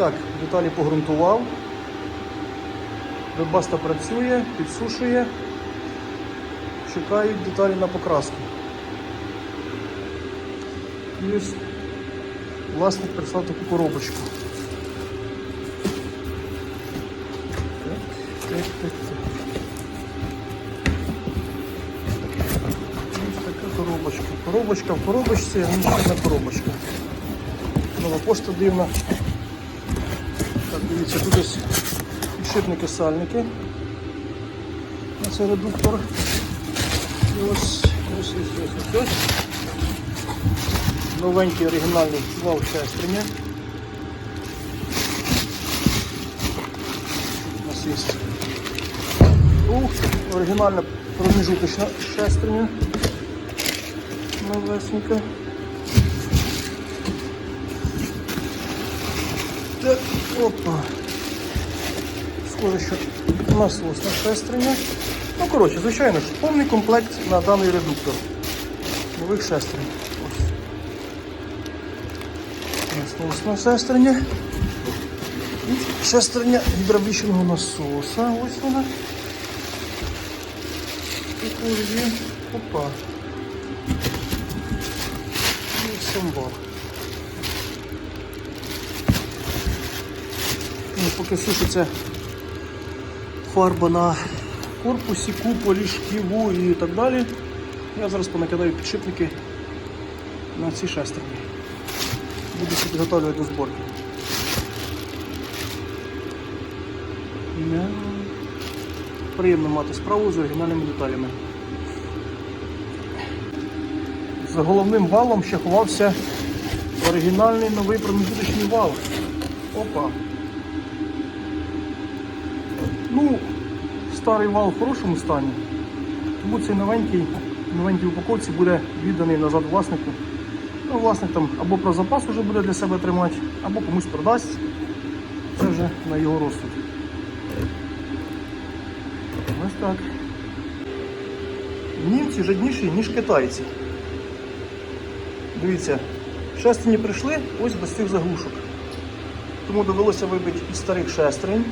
так, деталі погрунтував. Вебаста працює, підсушує. Чекають деталі на покраску. І ось власник прислав таку коробочку. Так, так, так, так. Така коробочка. Коробочка в коробочці, а ще коробочка. Нова пошта дивна. Дивіться, тут ось підшипники-сальники. На цей редуктор. І ось, ось, ось, ось. Новенький оригінальний вал шестерня. У нас є оригінальна проміжуточна шестерня. Новесенька. Так, опа. Схоже, що насосна шестерня. Ну, коротше, звичайно ж, повний комплект на даний редуктор. Нових шестерень. Ось. Насосна шестерня. І шестерня гідравлічного насоса. Ось вона. Також є. Опа. І самбал. Поки сушиться фарба на корпусі, куполі, шківу і так далі. Я зараз понакидаю підшипники на ці шестерні. Буду підготовлювати до зборки. Приємно мати справу з оригінальними деталями. За головним валом ще ховався оригінальний новий проміжуточний вал. Опа. Ну, старий вал в хорошому стані, тому цей новенький, новенькій упаковці буде відданий назад власнику. Ну, власник там або про запас вже буде для себе тримати, або комусь продасть. Це вже на його розсуд. Ось так. Німці жадніші, ніж китайці. Дивіться, шестерні прийшли ось без цих заглушок. Тому довелося вибити із старих шестерень.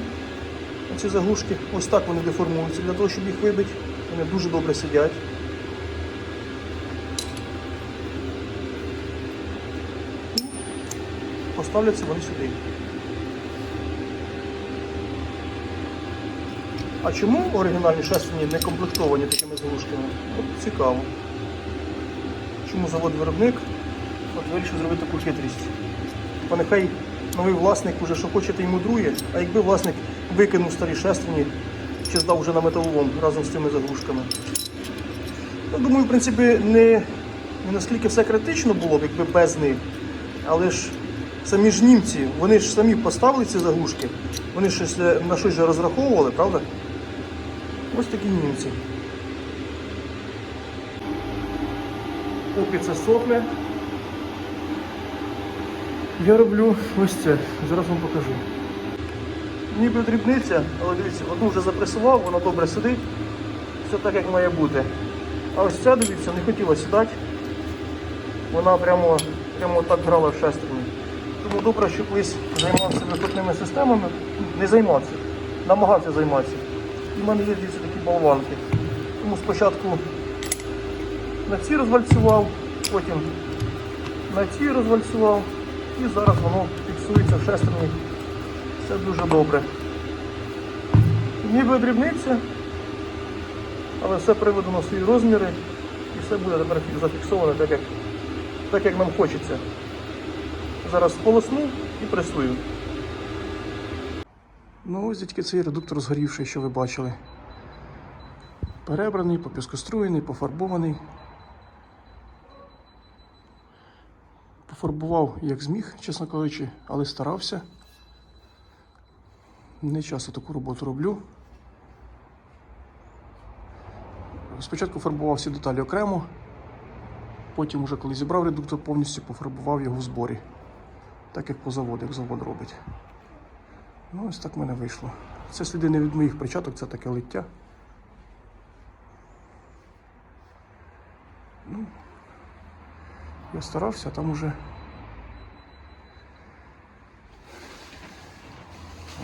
Ці заглушки ось так вони деформуються для того, щоб їх вибити. Вони дуже добре сидять. Поставляться вони сюди. А чому оригінальні шестерні не комплектовані такими заглушками? От цікаво. Чому завод-виробник вирішив зробити таку хитрість? Бо нехай новий власник уже що хоче, то й мудрує, а якби власник викинув старі шестерні чи здав вже на металолом разом з цими заглушками. Я думаю, в принципі, не, не наскільки все критично було б, якби без них. Але ж самі ж німці, вони ж самі поставили ці заглушки, вони щось е, на щось же розраховували, правда? Ось такі німці. Поки це сохне, я роблю ось це. Зараз вам покажу. Ніби дрібниця, але дивіться, одну вже запресував, вона добре сидить. Все так, як має бути. А ось ця, дивіться, не хотіла сідати. Вона прямо, прямо так грала в шестерні. Тому добре, що колись займався вихлопними системами, не займався, намагався займатися. І в мене є дивіться, такі болванки. Тому спочатку на ці розвальцював, потім на ці розвальцював і зараз воно фіксується в шестерні. Все дуже добре. Ніби дрібниця, але все приведено в свої розміри і все буде тепер зафіксовано так, як, так, як нам хочеться. Зараз сполосну і пресую. Ну ось тільки цей редуктор згорівший, що ви бачили. Перебраний, попіскоструєний, пофарбований. Пофарбував як зміг, чесно кажучи, але старався. Не часто таку роботу роблю. Спочатку фарбував всі деталі окремо, потім, уже коли зібрав редуктор, повністю пофарбував його в зборі. Так як по заводу, як завод робить. Ну, ось так в мене вийшло. Це сліди не від моїх перчаток, це таке лиття. Ну, я старався, там уже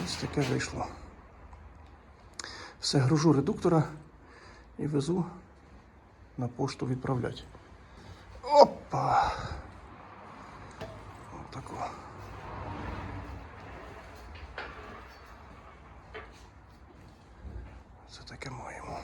Ось таке вийшло. Все, гружу редуктора і везу на пошту відправляти. Опа! Отако. Це таке маємо.